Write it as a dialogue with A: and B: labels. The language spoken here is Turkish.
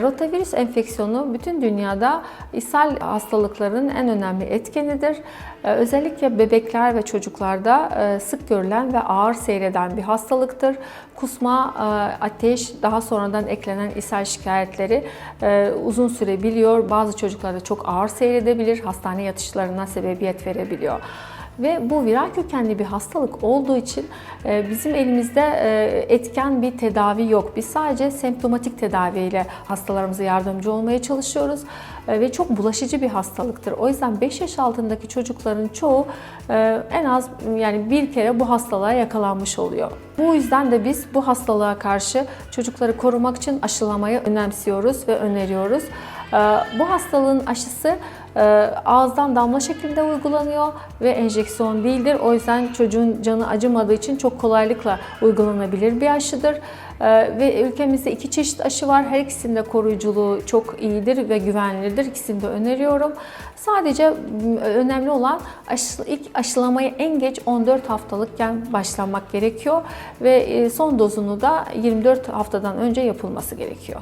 A: Rotavirüs enfeksiyonu bütün dünyada ishal hastalıklarının en önemli etkenidir. Ee, Özellikle bebekler ve çocuklarda e, sık görülen ve ağır seyreden bir hastalıktır. Kusma, e, ateş, daha sonradan eklenen ishal şikayetleri e, uzun sürebiliyor. Bazı çocuklarda çok ağır seyredebilir, hastane yatışlarına sebebiyet verebiliyor. Ve bu viral kökenli bir hastalık olduğu için e, bizim elimizde e, etken bir tedavi yok. Biz sadece semptomatik tedaviyle hastalarımıza yardımcı olmaya çalışıyoruz E, ve çok bulaşıcı bir hastalıktır. O yüzden 5 yaş altındaki çocukların çoğu en az yani bir kere bu hastalığa yakalanmış oluyor. Bu yüzden de biz bu hastalığa karşı çocukları korumak için aşılamayı önemsiyoruz ve öneriyoruz. E, Bu hastalığın aşısı e, ağızdan damla şeklinde uygulanıyor ve enjeksiyon değildir. O yüzden çocuğun canı acımadığı için çok kolaylıkla uygulanabilir bir aşıdır. E, Ve ülkemizde iki çeşit aşı var. Her ikisinin de koruyuculuğu çok iyidir ve güvenlidir. İkisini de öneriyorum. Sadece önemli olan ilk aşılamaya en geç 14 haftalıkken başlamak gerekiyor ve e, son dozunu da 24 haftadan önce yapılması gerekiyor.